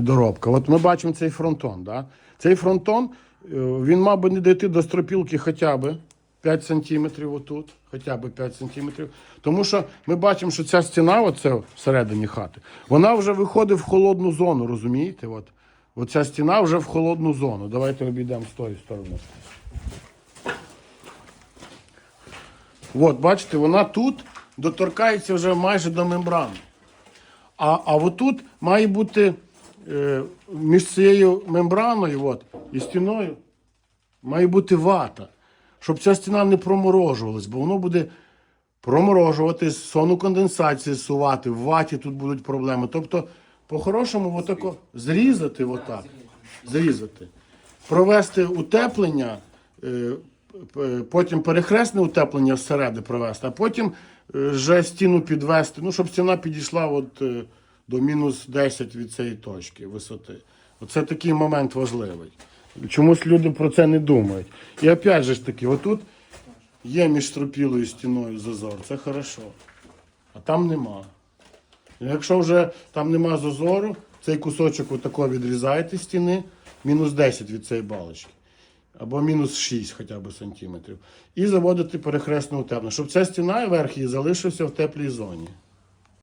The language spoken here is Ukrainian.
Доробка. От ми бачимо цей фронтон. Да? Цей фронтон е, він мав би не дійти до стропілки хоча б 5 сантиметрів отут, хоча б 5 сантиметрів. Тому що ми бачимо, що ця стіна, оце всередині хати, вона вже виходить в холодну зону, розумієте? От, оця стіна вже в холодну зону. Давайте обійдемо з тої сторони. От, бачите, вона тут доторкається вже майже до мембрани. А, а отут має бути між цією мембраною от, і стіною має бути вата, щоб ця стіна не проморожувалась, бо воно буде проморожувати, сону конденсації сувати, в ваті тут будуть проблеми. Тобто, по-хорошому, отако зрізати отак, зрізати, провести утеплення, е, потім перехресне утеплення зсереди провести, а потім е, вже стіну підвести, ну, щоб стіна підійшла от, е, до мінус 10 від цієї точки висоти. Оце такий момент важливий. Чомусь люди про це не думають. І опять же ж таки, отут є між стропілою стіною зазор, це хорошо. А там нема. Якщо вже там нема зазору, цей кусочок отако відрізаєте стіни, мінус 10 від цієї балочки. Або мінус 6 хоча б сантиметрів. І заводите перехресне утеплення, щоб ця стіна і верх її залишився в теплій зоні.